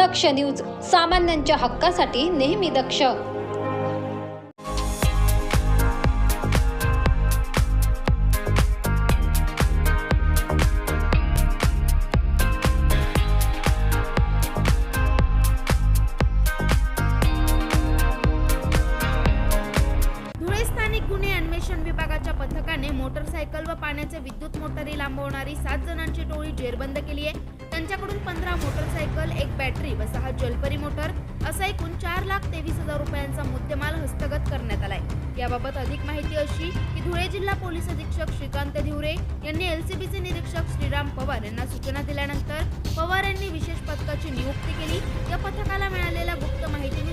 दक्ष news सामान्यांच्या हक्कासाठी नेहमी दक्ष. स्थानिक गुन्हे अन्वेषण विभागाच्या पथकाने मोटरसायकल व पाण्याचे विद्युत मोटारी लांबवणारी सात जणांची टोळी जेरबंद केली आहे. त्यांच्याकडून पंधरा मोटरसायकल एक बॅटरी व सहा जलपरी मोटर असा एकूण चार लाख तेवीस हजार रुपयांचा मुद्देमाल हस्तगत करण्यात आलाय. याबाबत अधिक माहिती अशी की धुळे जिल्हा पोलीस अधीक्षक श्रीकांत धिवरे यांनी एलसीबीचे निरीक्षक श्रीराम पवार यांना सूचना दिल्यानंतर पवार यांनी विशेष पथकाची नियुक्ती केली. या पथकाला मिळालेल्या गुप्त माहितीने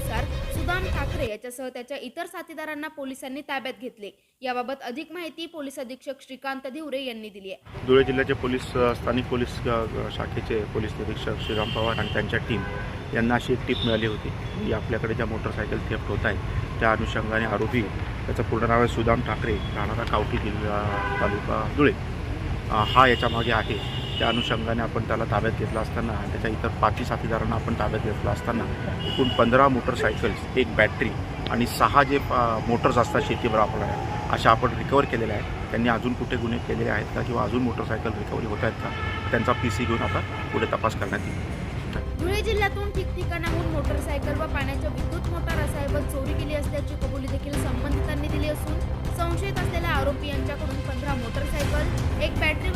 सुदाम ठाकरे याच्यासह त्याच्या इतर साथीदारांना पोलिसांनी ताब्यात घेतले. याबाबत अधिक माहिती पोलीस अधीक्षक श्रीकांत धिवरे यांनी दिली आहे. धुळे जिल्ह्याचे पोलीस स्थानिक पोलीस शाखेचे पोलीस निरीक्षक श्रीराम पवार आणि त्यांच्या टीम यांना अशी एक टीप मिळाली होती की आपल्याकडे ज्या मोटरसायकल थेफ्ट होत आहे त्या अनुषंगाने आरोपी त्याचं पूर्ण नाव आहे सुदाम ठाकरे. राहणारा कावठी जिल्हा तालुका धुळे. हा याच्यामागे आहे. त्या अनुषंगाने आपण त्याला ताब्यात घेतला असताना त्याच्या इतर पाचही साथीदारांना आपण ताब्यात घेतला असताना एकूण पंधरा मोटरसायकल्स एक बॅटरी आणि सहा जे मोटर्स असतात शेतीवर वापरणाऱ्या अशा आपण रिकवर केलेल्या आहेत. त्यांनी अजून कुठे गुन्हे केलेले आहेत का किंवा अजून मोटरसायकल रिकव्हरी होत आहेत का? त्यांचा पी सी घेऊन आता पुढे तपास करण्यात येईल. धुळे जिल्ह्यातून ठिकठिकाणाहून मोटरसायकल व पाण्याच्या विद्युत मोटार असायबत चोरी केली असल्याची कबुली देखील संबंधितांनी दिली असून संशयित असलेल्या आरोपी यांच्याकडून पंधरा मोटरसायकल एक बॅटरी